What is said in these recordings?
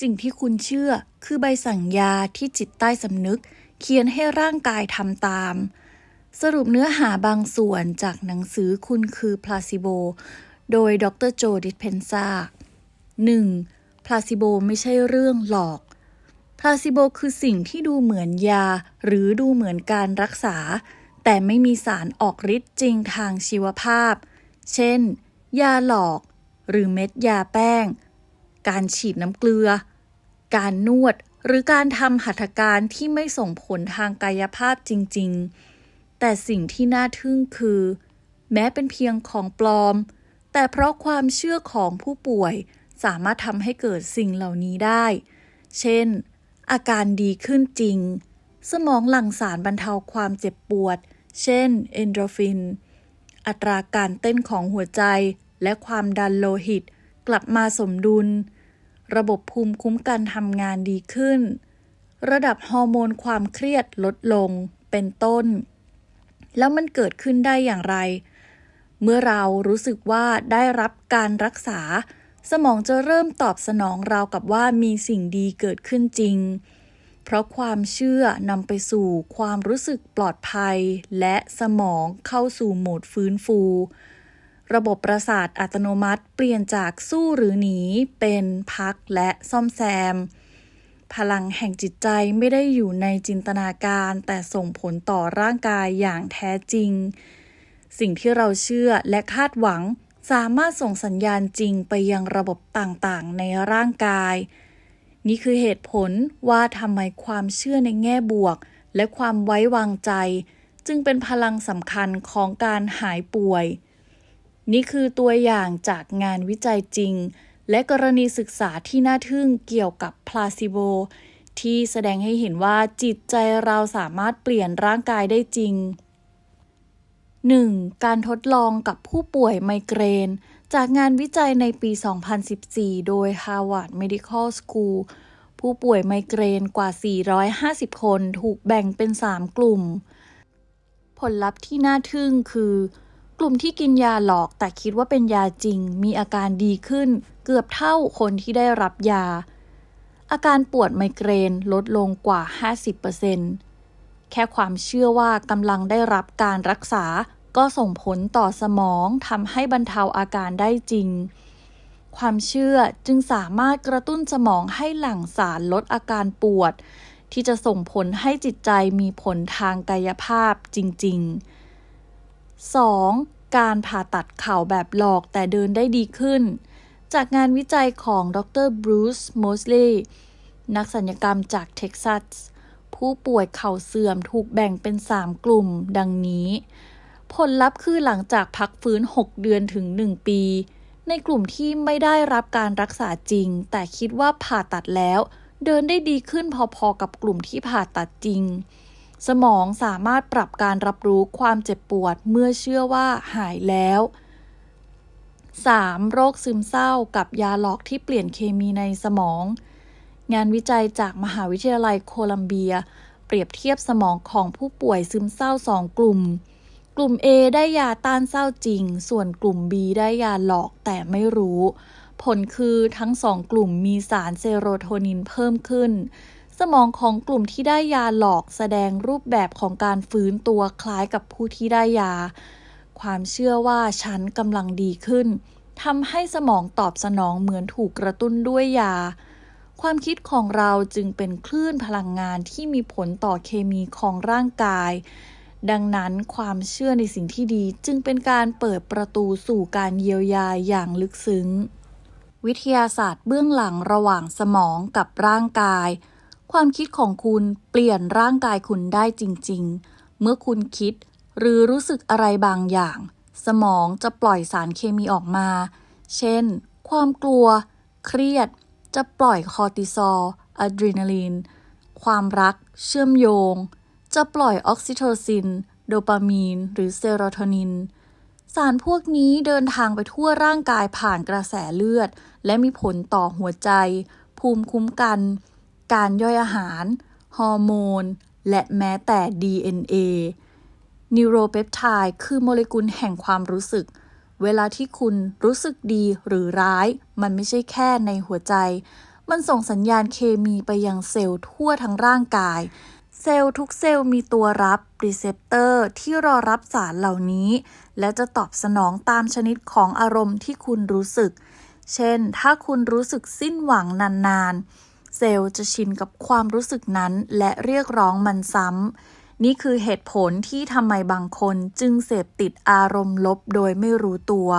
สิ่งที่คุณเชื่อคือใบสั่งยาที่จิตใต้สำนึก เขียนให้ร่างกายทำตาม สรุปเนื้อหาบางส่วนจากหนังสือคุณคือพลาซิโบ โดยดรโจดิสเพนซา 1. พลาซิโบไม่ใช่เรื่องหลอกพลาซิโบคือสิ่งที่ดูเหมือนยา หรือดูเหมือนการรักษา แต่ไม่มีสารออกฤทธิ์จริงทางชีวภาพ เช่น ยาหลอก หรือเม็ดยาแป้ง การฉีดน้ำเกลือ การนวด หรือการทำหัตถการที่ไม่ส่งผลทางกายภาพจริง ๆ แต่สิ่งที่น่าทึ่งคือ แม้เป็นเพียงของปลอม แต่เพราะความเชื่อของผู้ป่วยสามารถทำให้เกิดสิ่งเหล่านี้ได้ เช่น อาการดีขึ้นจริง สมองหลั่งสารบรรเทาความเจ็บปวด เช่น เอนโดรฟิน อัตราการเต้นของหัวใจและความดันโลหิตกลับมาสมดุล ระบบภูมิคุ้มกันทำงานดีขึ้น ระดับฮอร์โมนความเครียดลดลงเป็นต้น แล้วมันเกิดขึ้นได้อย่างไร เมื่อเรารู้สึกว่าได้รับการรักษา สมองจะเริ่มตอบสนองราวกับว่ามีสิ่งดีเกิดขึ้นจริง เพราะความเชื่อนำไปสู่ความรู้สึกปลอดภัย และสมองเข้าสู่โหมดฟื้นฟู ระบบประสาทอัตโนมัติเปลี่ยนจากสู้หรือหนีเป็นพักและซ่อมแซม พลังแห่งจิตใจไม่ได้อยู่ในจินตนาการแต่ส่งผลต่อร่างกายอย่างแท้จริง สิ่งที่เราเชื่อและคาดหวังสามารถส่งสัญญาณจริงไปยังระบบต่างๆ ในร่างกาย นี่คือเหตุผลว่าทำไมความเชื่อในแง่บวก และความไว้วางใจ จึงเป็นพลังสำคัญของการหายป่วย นี่คือตัวอย่างจากงานวิจัยจริง และกรณีศึกษาที่น่าทึ่งเกี่ยวกับพลาซิโบที่แสดงให้เห็นว่าจิตใจเราสามารถเปลี่ยนร่างกายได้จริง 1. การทดลองกับผู้ป่วยไมเกรน จากงานวิจัยในปี 2014 โดย Harvard Medical School ผู้ป่วยไมเกรนกว่า 450 คนถูกแบ่งเป็น 3 กลุ่ม ผลลัพธ์ที่น่าทึ่งคือ กลุ่มที่กินยาหลอกแต่คิดว่าเป็นยาจริง มีอาการดีขึ้น เกือบเท่าคนที่ได้รับยา อาการปวดไมเกรนลดลงกว่า 50%แค่ความเชื่อว่ากำลังได้รับการรักษาก็ส่งผลต่อสมองทำให้บรรเทาอาการได้จริง ความเชื่อจึงสามารถกระตุ้นสมองให้หลั่งสารลดอาการปวด ที่จะส่งผลให้จิตใจมีผลทางกายภาพจริง ๆ 2. การผ่าตัดเข่าแบบหลอกแต่เดินได้ดีขึ้น จากงานวิจัยของดรบรูซมอสลีย์นักสัญญกรรมจากเท็กซัส ผู้ป่วยเข่าเสื่อมถูกแบ่งเป็น 3 กลุ่มดังนี้ ผลลัพธ์คือหลังจากพักฟื้น 6 เดือนถึง 1 ปี ในกลุ่มที่ไม่ได้รับการรักษาจริง แต่คิดว่าผ่าตัดแล้ว เดินได้ดีขึ้นพอๆกับกลุ่มที่ผ่าตัดจริง สมองสามารถปรับการรับรู้ความเจ็บปวดเมื่อเชื่อว่าหายแล้ว 3. โรคซึมเศร้ากับยาหลอกที่เปลี่ยนเคมีในสมอง งานวิจัยจากมหาวิทยาลัยโคลัมเบีย เปรียบเทียบสมองของผู้ป่วยซึมเศร้าสองกลุ่ม กลุ่ม A ได้ยาต้านเศร้าจริง ส่วนกลุ่ม B ได้ยาหลอกแต่ไม่รู้ ผลคือทั้งสองกลุ่มมีสารเซโรโทนินเพิ่มขึ้น สมองของกลุ่มที่ได้ยาหลอกแสดงรูปแบบของการฟื้นตัวคล้ายกับผู้ที่ได้ยา ความเชื่อว่าฉันกำลังดีขึ้นทำให้สมองตอบสนองเหมือนถูกกระตุ้นด้วยยา ความคิดของเราจึงเป็นคลื่นพลังงานที่มีผลต่อเคมีของร่างกาย ดังนั้นความเชื่อในสิ่งที่ดีจึงเป็นการเปิดประตูสู่การเยียวยาอย่างลึกซึ้ง วิทยาศาสตร์เบื้องหลังระหว่างสมองกับร่างกาย ความคิดของคุณเปลี่ยนร่างกายคุณได้จริง ๆ เมื่อคุณคิดหรือรู้สึกอะไรบางอย่าง สมองจะปล่อยสารเคมีออกมา เช่น ความกลัว เครียด จะปล่อยคอร์ติซอลอะดรีนาลีน ความรัก เชื่อมโยง จะปล่อยออกซิโทซิน โดปามีน หรือเซโรโทนิน สารพวกนี้เดินทางไปทั่วร่างกายผ่านกระแสเลือด และมีผลต่อหัวใจ ภูมิคุ้มกัน การย่อยอาหาร ฮอร์โมน และแม้แต่ DNA นิวโรเปปไทด์คือโมเลกุลแห่งความรู้สึก เวลาที่คุณรู้สึกดีหรือร้าย มันไม่ใช่แค่ในหัวใจ มันส่งสัญญาณเคมีไปยังเซลล์ทั่วทั้งร่างกาย เซลล์ทุกเซลล์มีตัวรับรีเซพเตอร์ที่รอรับสารเหล่านี้ และจะตอบสนองตามชนิดของอารมณ์ที่คุณรู้สึก เช่น ถ้าคุณรู้สึกสิ้นหวังนานๆ เซลล์จะชินกับความรู้สึกนั้นและเรียกร้องมันซ้ำ นี่คือเหตุผลที่ทำไมบางคนจึงเสพติดอารมณ์ลบโดยไม่รู้ตัว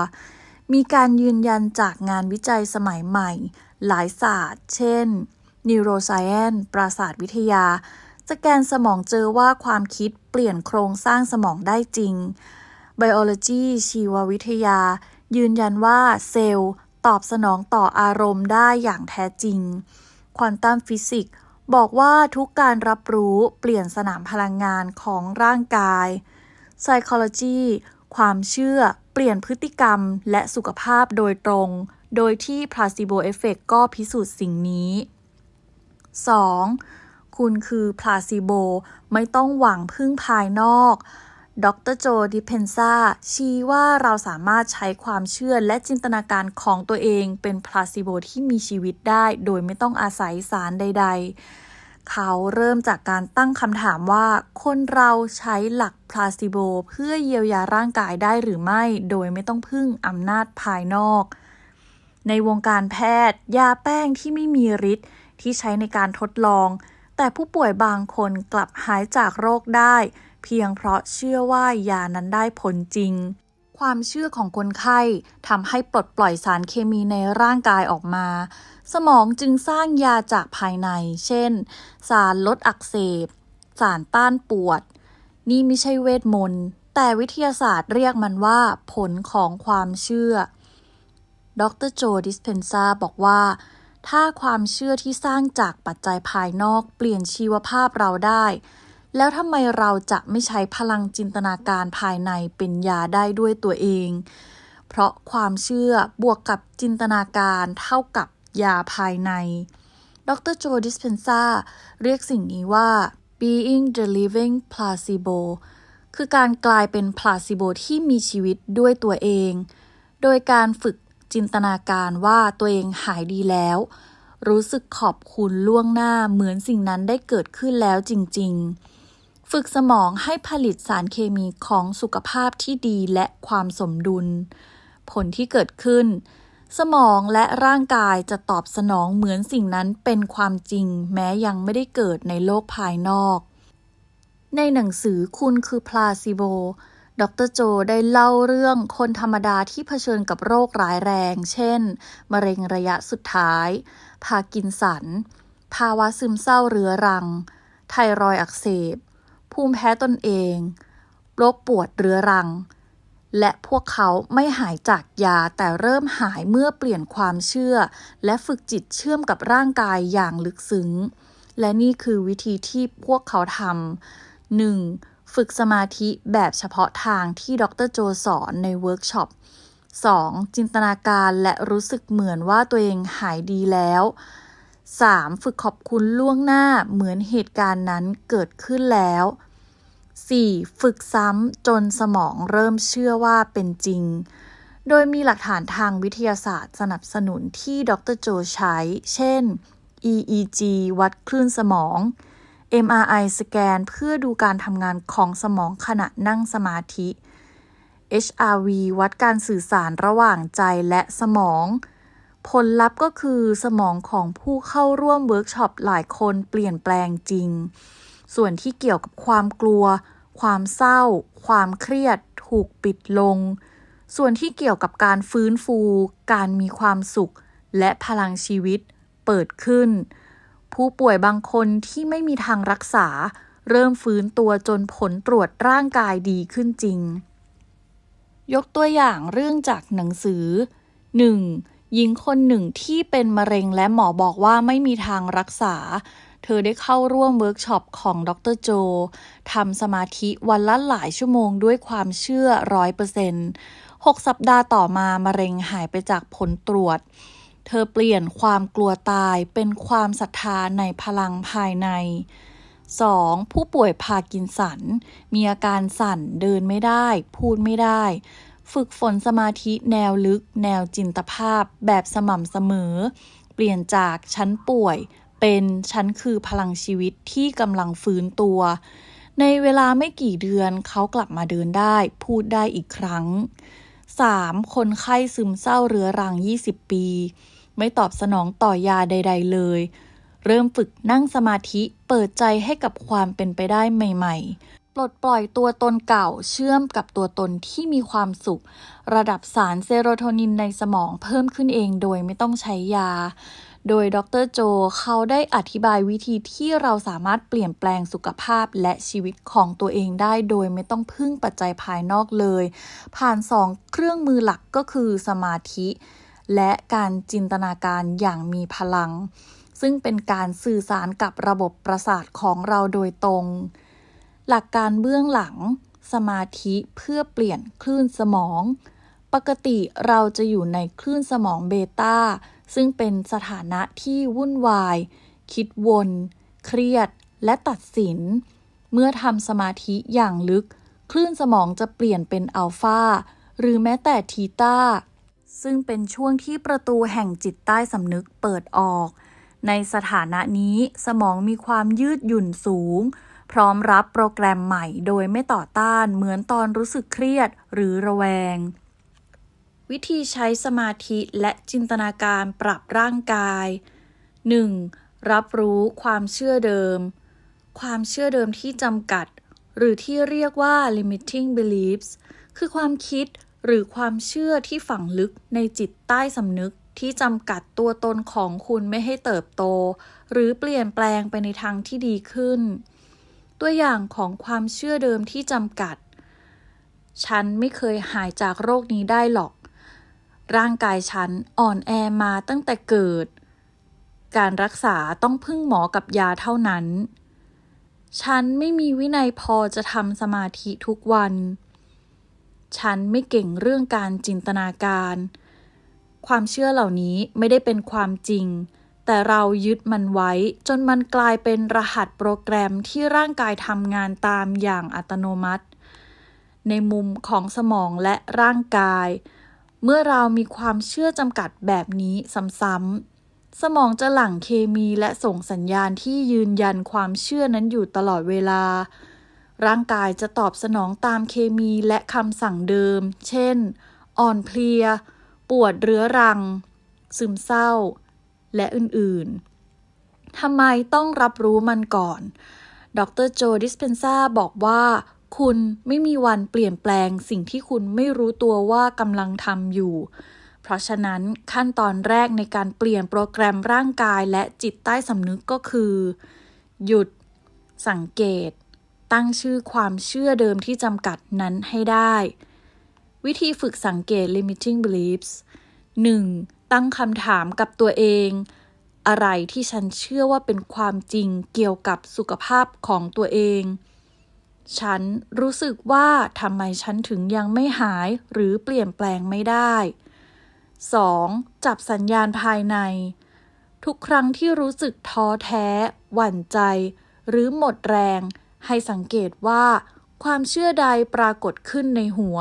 มีการยืนยันจากงานวิจัยสมัยใหม่ หลายศาสตร์ เช่น Neuroscience ปราศาสตร์วิทยา สแกนสมองเจอว่าความคิดเปลี่ยนโครงสร้างสมองได้จริง Biology ชีววิทยา ยืนยันว่าเซลล์ตอบสนองต่ออารมณ์ได้อย่างแท้จริง ควอนตัมฟิสิกส์บอกว่าทุกการรับรู้เปลี่ยนสนามพลังงานของร่างกาย Psychology ความเชื่อเปลี่ยนพฤติกรรมและสุขภาพโดยตรง โดยที่ placebo effect ก็พิสูจน์สิ่งนี้ 2. คุณคือ placebo ไม่ต้องหวังพึ่งภายนอก ดรโจดิเพนซาชี้ว่าเราสามารถใช้ความเชื่อและจินตนาการของตัวเองเป็น placebo ที่มีชีวิตได้โดยไม่ต้องอาศัยสารใด ๆ เขาเริ่มจากการตั้งคำถามว่า คนเราใช้หลัก placebo เพื่อเยียวยาร่างกายได้หรือไม่ โดยไม่ต้องพึ่งอำนาจภายนอก ในวงการแพทย์ ยาแป้งที่ไม่มีฤทธิ์ที่ใช้ในการทดลอง แต่ผู้ป่วยบางคนกลับหายจากโรคได้ เพียงเพราะเชื่อว่ายานั้นได้ผลจริง ความเชื่อของคนไข้ทำให้ปลดปล่อยสารเคมีในร่างกายออกมา สมองจึงสร้างยาจากภายใน เช่น สารลดอักเสบ สารต้านปวด นี่ไม่ใช่เวทมนต์ แต่วิทยาศาสตร์เรียกมันว่าผลของความเชื่อ ดรโจดิสเพนซาบอกว่าถ้าความเชื่อที่สร้างจากปัจจัยภายนอกเปลี่ยนชีวภาพเราได้ แล้วทำไมเราจะไม่ใช้พลังจินตนาการภายในเป็นยาได้ด้วยตัวเอง เพราะความเชื่อบวกกับจินตนาการเท่ากับยาภายใน ดรโจดิสเพนซาเรียกสิ่งนี้ว่า being the living placebo คือการกลายเป็น placebo ที่มีชีวิตด้วยตัวเอง โดยการฝึกจินตนาการว่าตัวเองหายดีแล้ว รู้สึกขอบคุณล่วงหน้าเหมือนสิ่งนั้นได้เกิดขึ้นแล้วจริง ๆ ฝึกสมองให้ผลิตสารเคมีของสุขภาพที่ดีและความสมดุล ผลที่เกิดขึ้น สมองและร่างกายจะตอบสนองเหมือนสิ่งนั้นเป็นความจริง แม้ยังไม่ได้เกิดในโลกภายนอก ในหนังสือคุณคือพลาซิโบดรโจได้เล่าเรื่องคนธรรมดาที่เผชิญกับโรคร้ายแรง เช่น มะเร็งระยะสุดท้าย พากินสัน ภาวะซึมเศร้าเรื้อรัง ไทรอยอักเสบ ภูมิแพ้ตนเอง โรคปวดเรื้อรัง และพวกเขาไม่หายจากยาแต่เริ่มหายเมื่อเปลี่ยนความเชื่อ และฝึกจิตเชื่อมกับร่างกายอย่างลึกซึ้ง และนี่คือวิธีที่พวกเขาทำ 1. ฝึกสมาธิแบบเฉพาะทางที่ดรโจสอนในเวิร์กช็อป 2. จินตนาการและรู้สึกเหมือนว่าตัวเองหายดีแล้ว 3. ฝึกขอบคุณล่วงหน้าเหมือนเหตุการณ์นั้นเกิดขึ้นแล้ว 4. ฝึกซ้ำจนสมองเริ่มเชื่อว่าเป็นจริง โดยมีหลักฐานทางวิทยาศาสตร์สนับสนุนที่ดรโจใช้ เช่น EEG วัดคลื่นสมอง MRI สแกนเพื่อดูการทำงานของสมองขณะนั่งสมาธิ HRV วัดการสื่อสารระหว่างใจและสมอง ผลลัพธ์ก็คือสมองของผู้เข้าร่วมเวิร์กช็อปหลายคนเปลี่ยนแปลงจริง ส่วนที่เกี่ยวกับความกลัว ความเศร้า ความเครียด ถูกปิดลง ส่วนที่เกี่ยวกับการฟื้นฟู การมีความสุข และพลังชีวิตเปิดขึ้น ผู้ป่วยบางคนที่ไม่มีทางรักษา เริ่มฟื้นตัวจนผลตรวจร่างกายดีขึ้นจริง ยกตัวอย่างเรื่องจากหนังสือ 1. หญิงคนหนึ่งที่เป็นมะเร็งและหมอบอกว่าไม่มีทางรักษา เธอได้เข้าร่วมเวิร์กช็อปของดรโจทำสมาธิวันละหลายชั่วโมงด้วยความเชื่อร้อยเปอร์เซ็นต์หกสัปดาห์ต่อมามะเร็งหายไปจากผลตรวจ เธอเปลี่ยนความกลัวตายเป็นความศรัทธาในพลังภายใน 2. ผู้ป่วยพากินสัน มีอาการสั่นเดินไม่ได้ พูดไม่ได้ ฝึกฝนสมาธิแนวลึก แนวจินตภาพแบบสม่ำเสมอ เปลี่ยนจากฉันป่วย เป็นฉันคือพลังชีวิตที่กำลังฟื้นตัว ในเวลาไม่กี่เดือนเขากลับมาเดินได้ พูดได้อีกครั้ง 3. คนไข้ซึมเศร้าเรื้อรัง 20 ปี ไม่ตอบสนองต่อยาใด ๆ เลย เริ่มฝึกนั่งสมาธิเปิดใจให้กับความเป็นไปได้ใหม่ ๆ ปลดปล่อยตัวตนเก่าเชื่อมกับตัวตนที่มีความสุข ระดับสารเซโรโทนินในสมองเพิ่มขึ้นเองโดยไม่ต้องใช้ยา โดยดรโจเขาได้อธิบายวิธีที่เราสามารถเปลี่ยนแปลงสุขภาพและชีวิตของตัวเองได้ โดยไม่ต้องพึ่งปัจจัยภายนอกเลย ผ่านสองเครื่องมือหลักก็คือสมาธิ และการจินตนาการอย่างมีพลัง ซึ่งเป็นการสื่อสารกับระบบประสาทของเราโดยตรง หลักการเบื้องหลัง สมาธิเพื่อเปลี่ยนคลื่นสมอง ปกติเราจะอยู่ในคลื่นสมองเบต้า ซึ่งเป็นสถานะที่วุ่นวาย คิดวน เครียด และตัดสิน เมื่อทำสมาธิอย่างลึก คลื่นสมองจะเปลี่ยนเป็นอัลฟาหรือแม้แต่ทีตาซึ่งเป็นช่วงที่ประตูแห่งจิตใต้สำนึกเปิดออก ในสถานะนี้สมองมีความยืดหยุ่นสูง พร้อมรับโปรแกรมใหม่โดยไม่ต่อต้านเหมือนตอนรู้สึกเครียดหรือระแวง วิธีใช้สมาธิและจินตนาการปรับร่างกาย 1. รับรู้ความเชื่อเดิม ความเชื่อเดิมที่จำกัด หรือที่เรียกว่า limiting beliefs คือความคิดหรือความเชื่อที่ฝังลึกในจิตใต้สำนึกที่จำกัดตัวตนของคุณไม่ให้เติบโต หรือเปลี่ยนแปลงไปในทางที่ดีขึ้น ตัวอย่างของความเชื่อเดิมที่จำกัด ฉันไม่เคยหายจากโรคนี้ได้หรอก ร่างกายฉันอ่อนแอมาตั้งแต่เกิด การรักษาต้องพึ่งหมอกับยาเท่านั้น ฉันไม่มีวินัยพอจะทำสมาธิทุกวัน ฉันไม่เก่งเรื่องการจินตนาการ ความเชื่อเหล่านี้ไม่ได้เป็นความจริง แต่เรายึดมันไว้จนมันกลายเป็นรหัสโปรแกรมที่ร่างกายทำงานตามอย่างอัตโนมัติ ในมุมของสมองและร่างกายเเมื่อเรามีความเชื่อจำกัดแบบนี้ซ้ำๆ สมองจะหลั่งเคมีและส่งสัญญาณที่ยืนยันความเชื่อนั้นอยู่ตลอดเวลา ร่างกายจะตอบสนองตามเคมีและคำสั่งเดิม เช่น อ่อนเพลีย ปวดเรื้อรัง ซึมเศร้า และอื่นๆ ทำไมต้องรับรู้มันก่อน ดรโจดิสเพนซาบอกว่า คุณไม่มีวันเปลี่ยนแปลงสิ่งที่คุณไม่รู้ตัวว่ากำลังทำอยู่ เพราะฉะนั้นขั้นตอนแรกในการเปลี่ยนโปรแกรมร่างกายและจิตใต้สำนึกก็คือ หยุด สังเกต ตั้งชื่อความเชื่อเดิมที่จำกัดนั้นให้ได้ วิธีฝึกสังเกต limiting beliefs 1. ตั้งคำถามกับตัวเอง อะไรที่ฉันเชื่อว่าเป็นความจริงเกี่ยวกับสุขภาพของตัวเอง ฉันรู้สึกว่าทำไมฉันถึงยังไม่หายหรือเปลี่ยนแปลงไม่ได้ 2. จับสัญญาณภายใน ทุกครั้งที่รู้สึกท้อแท้ หวั่นใจ หรือหมดแรง ให้สังเกตว่า ความเชื่อใดปรากฏขึ้นในหัว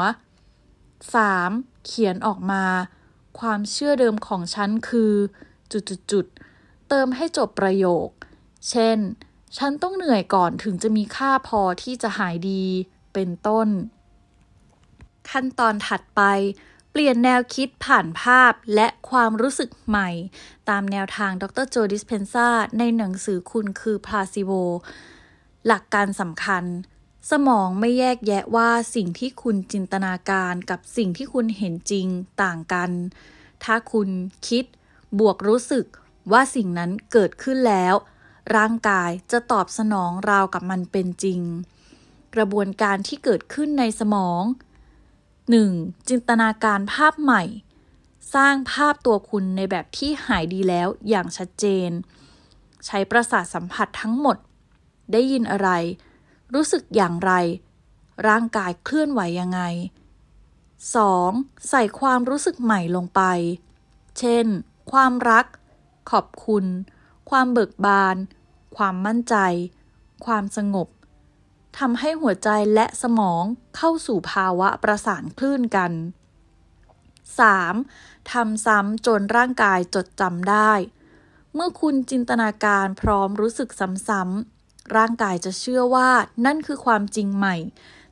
3. เขียนออกมา ความเชื่อเดิมของฉันคือ จุดๆเติมให้จบประโยค เช่น ฉันต้องเหนื่อยก่อนถึงจะมีค่าพอที่จะหายดี เป็นต้น ขั้นตอนถัดไป เปลี่ยนแนวคิดผ่านภาพและความรู้สึกใหม่ ตามแนวทางดรโจดิสเพนซาในหนังสือคุณคือพลาซิโวหลักการสำคัญ สมองไม่แยกแยะว่าสิ่งที่คุณจินตนาการกับสิ่งที่คุณเห็นจริงต่างกัน ถ้าคุณคิด บวกรู้สึกว่าสิ่งนั้นเกิดขึ้นแล้ว ร่างกายจะตอบสนองราวกับมันเป็นจริง กระบวนการที่เกิดขึ้นในสมอง 1. จินตนาการภาพใหม่ สร้างภาพตัวคุณในแบบที่หายดีแล้วอย่างชัดเจน ใช้ประสาทสัมผัสทั้งหมด ได้ยินอะไร รู้สึกอย่างไร ร่างกายเคลื่อนไหวยังไง 2. ใส่ความรู้สึกใหม่ลงไป เช่น ความรัก ขอบคุณ ความเบิกบาน ความมั่นใจ ความสงบทำให้หัวใจและสมองเข้าสู่ภาวะประสานคลื่นกัน 3. ทำซ้ำจนร่างกายจดจำได้ เมื่อคุณจินตนาการพร้อมรู้สึกซ้ำๆ ร่างกายจะเชื่อว่านั่นคือความจริงใหม่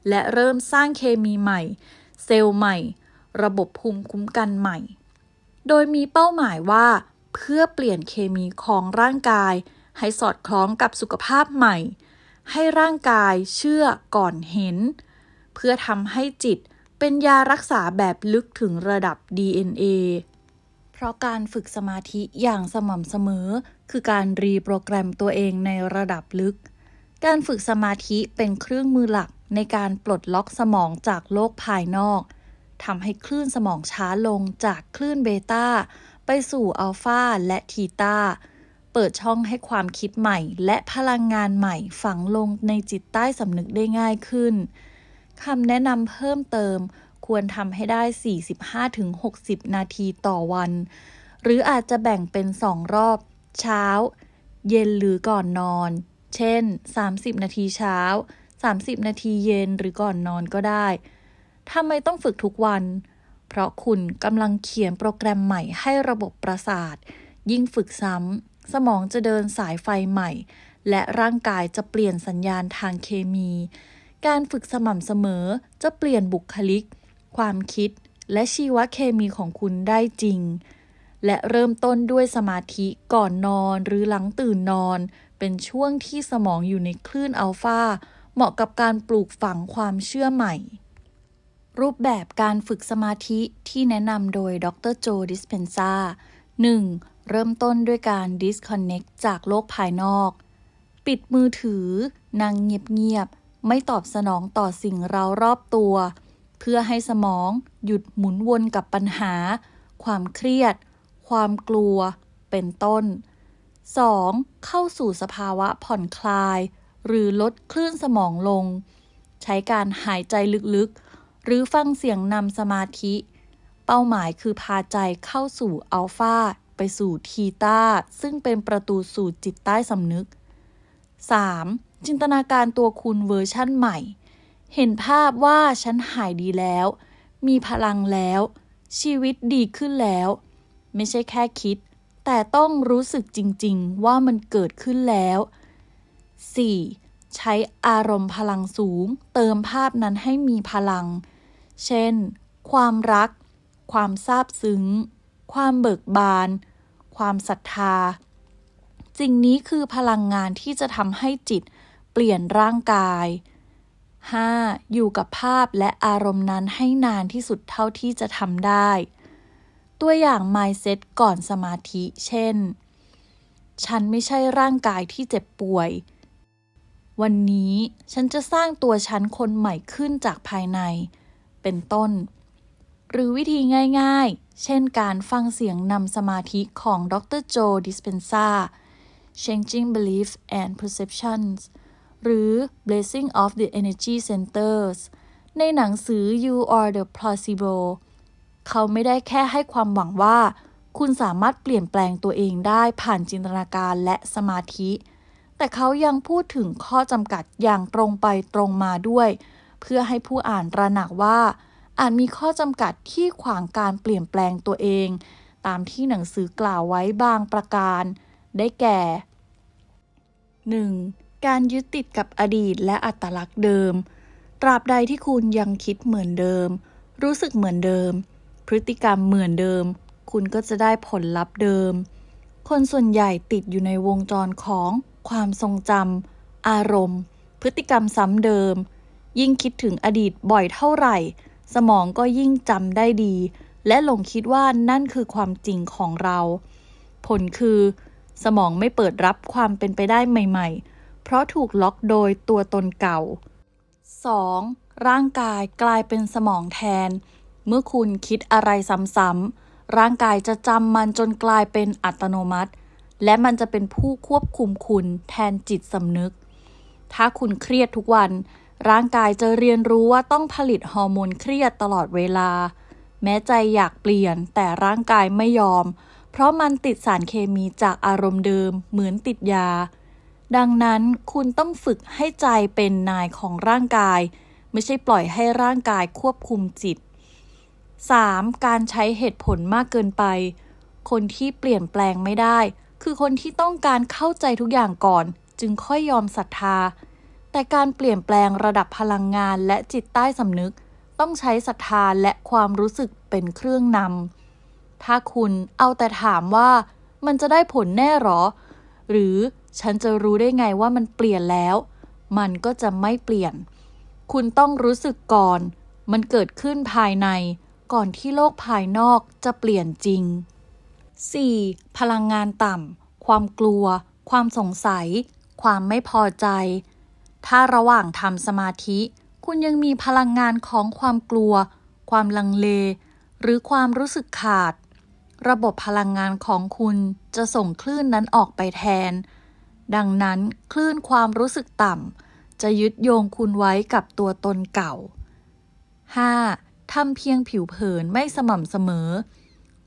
และเริ่มสร้างเคมีใหม่ เซลล์ใหม่ ระบบภูมิคุ้มกันใหม่ โดยมีเป้าหมายว่า เพื่อเปลี่ยนเคมีของร่างกาย ให้สอดคล้องกับสุขภาพใหม่ ให้ร่างกายเชื่อก่อนเห็น เพื่อทำให้จิตเป็นยารักษาแบบลึกถึงระดับ DNA เพราะการฝึกสมาธิอย่างสม่ำเสมอ คือการรีโปรแกรมตัวเองในระดับลึก การฝึกสมาธิเป็นเครื่องมือหลักในการปลดล็อกสมองจากโลกภายนอกทำให้คลื่นสมองช้าลงจากคลื่นเบต้า ไปสู่อัลฟาและทีตาเปิดช่องให้ความคิดใหม่ และพลังงานใหม่ฝังลงในจิตใต้สำนึกได้ง่ายขึ้นคำแนะนำเพิ่มเติม ควรทำให้ได้ 45-60 นาทีต่อวัน หรืออาจจะแบ่งเป็น 2 รอบ เช้า เย็นหรือก่อนนอน เช่น 30 นาทีเช้า 30 นาทีเย็นหรือก่อนนอนก็ได้ทำไมต้องฝึกทุกวันเพราะคุณกำลังเขียนโปรแกรมใหม่ให้ระบบประสาท ยิ่งฝึกซ้ำ สมองจะเดินสายไฟใหม่ และร่างกายจะเปลี่ยนสัญญาณทางเคมี การฝึกสม่ำเสมอจะเปลี่ยนบุคลิก ความคิด และชีวเคมีของคุณได้จริง และเริ่มต้นด้วยสมาธิก่อนนอนหรือหลังตื่นนอน เป็นช่วงที่สมองอยู่ในคลื่นอัลฟาเหมาะกับการปลูกฝังความเชื่อใหม่ รูปแบบการฝึกสมาธิที่แนะนำโดยดรโจดิสเพนซา 1. เริ่มต้นด้วยการ disconnect จากโลกภายนอก ปิดมือถือ นั่งเงียบๆ ไม่ตอบสนองต่อสิ่งเรารอบตัว เพื่อให้สมองหยุดหมุนวนกับปัญหา ความเครียด ความกลัว เป็นต้น 2. เข้าสู่สภาวะผ่อนคลาย หรือลดคลื่นสมองลง ใช้การหายใจลึกๆ หรือฟังเสียงนำสมาธิ เป้าหมายคือพาใจเข้าสู่อัลฟาไปสู่ทีตาซึ่งเป็นประตูสู่จิตใต้สำนึก 3. จินตนาการตัวคุณเวอร์ชั่นใหม่ เห็นภาพว่าฉันหายดีแล้ว มีพลังแล้ว ชีวิตดีขึ้นแล้ว ไม่ใช่แค่คิด แต่ต้องรู้สึกจริงๆ ว่ามันเกิดขึ้นแล้ว 4. ใช้อารมณ์พลังสูง เติมภาพนั้นให้มีพลัง เช่น ความรัก ความซาบซึ้ง ความเบิกบาน ความศรัทธาสิ่งนี้คือพลังงานที่จะทำให้จิตเปลี่ยนร่างกาย 5. อยู่กับภาพและอารมณ์นั้นให้นานที่สุดเท่าที่จะทำได้ ตัวอย่าง mindset ก่อนสมาธิ เช่น ฉันไม่ใช่ร่างกายที่เจ็บป่วย วันนี้ฉันจะสร้างตัวฉันคนใหม่ขึ้นจากภายใน เป็นต้น หรือวิธีง่ายๆ เช่นการฟังเสียงนำสมาธิของดรโจดิสเพนซา Changing Beliefs and Perceptions หรือ Blessing of the Energy Centers ในหนังสือ You Are the Placebo เขาไม่ได้แค่ให้ความหวังว่า คุณสามารถเปลี่ยนแปลงตัวเองได้ผ่านจินตนาการและสมาธิ แต่เขายังพูดถึงข้อจำกัดอย่างตรงไปตรงมาด้วย เพื่อให้ผู้อ่านระหนักว่า อาจมีข้อจำกัดที่ขวางการเปลี่ยนแปลงตัวเอง ตามที่หนังสือกล่าวไว้บางประการ ได้แก่ 1. การยึดติดกับอดีตและอัตลักษณ์เดิม ตราบใดที่คุณยังคิดเหมือนเดิม รู้สึกเหมือนเดิม พฤติกรรมเหมือนเดิม คุณก็จะได้ผลลัพธ์เดิม คนส่วนใหญ่ติดอยู่ในวงจรของความทรงจำอารมณ์ พฤติกรรมซ้ำเดิม ยิ่งคิดถึงอดีตบ่อยเท่าไหร่ สมองก็ยิ่งจำได้ดี และหลงคิดว่านั่นคือความจริงของเรา ผลคือ สมองไม่เปิดรับความเป็นไปได้ใหม่ ๆ เพราะถูกล็อกโดยตัวตนเก่า 2. ร่างกายกลายเป็นสมองแทน เมื่อคุณคิดอะไรซ้ำๆร่างกายจะจำมันจนกลายเป็นอัตโนมัติ และมันจะเป็นผู้ควบคุมคุณแทนจิตสำนึก ถ้าคุณเครียดทุกวัน ร่างกายจะเรียนรู้ว่าต้องผลิตฮอร์โมนเครียดตลอดเวลา แม้ใจอยากเปลี่ยนแต่ร่างกายไม่ยอม เพราะมันติดสารเคมีจากอารมณ์เดิม เหมือนติดยา ดังนั้นคุณต้องฝึกให้ใจเป็นนายของร่างกาย ไม่ใช่ปล่อยให้ร่างกายควบคุมจิต 3. การใช้เหตุผลมากเกินไป คนที่เปลี่ยนแปลงไม่ได้ คือคนที่ต้องการเข้าใจทุกอย่างก่อน จึงค่อยยอมศรัทธา แต่การเปลี่ยนแปลงระดับพลังงานและจิตใต้สำนึก ต้องใช้ศรัทธาและความรู้สึกเป็นเครื่องนำ ถ้าคุณเอาแต่ถามว่ามันจะได้ผลแน่หรอ หรือฉันจะรู้ได้ไงว่ามันเปลี่ยนแล้ว มันก็จะไม่เปลี่ยน คุณต้องรู้สึกก่อน มันเกิดขึ้นภายใน ก่อนที่โลกภายนอกจะเปลี่ยนจริง 4. พลังงานต่ำความกลัว ความสงสัย ความไม่พอใจ ถ้าระหว่างทำสมาธิ คุณยังมีพลังงานของความกลัว ความลังเล หรือความรู้สึกขาด ระบบพลังงานของคุณจะส่งคลื่นนั้นออกไปแทน ดังนั้นคลื่นความรู้สึกต่ำจะยึดโยงคุณไว้กับตัวตนเก่า 5. ทำเพียงผิวเผินไม่สม่ำเสมอ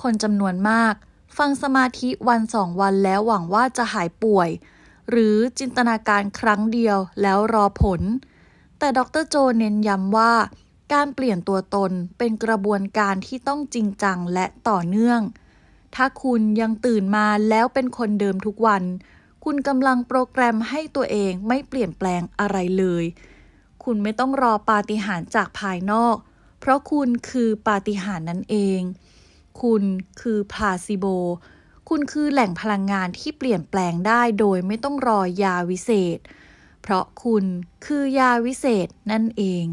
คนจำนวนมาก ฟังสมาธิวันสองวันแล้วหวังว่าจะหายป่วย หรือจินตนาการครั้งเดียวแล้วรอผล แต่ดรโจเน้นย้ำว่า การเปลี่ยนตัวตนเป็นกระบวนการที่ต้องจริงจังและต่อเนื่อง ถ้าคุณยังตื่นมาแล้วเป็นคนเดิมทุกวัน คุณกำลังโปรแกรมให้ตัวเองไม่เปลี่ยนแปลงอะไรเลย คุณไม่ต้องรอปาฏิหาริย์จากภายนอก เพราะคุณคือปาฏิหาริย์นั่นเอง คุณคือพาซิโบ คุณคือแหล่งพลังงานที่เปลี่ยนแปลงได้โดยไม่ต้องรอยาวิเศษ เพราะคุณคือยาวิเศษนั่นเอง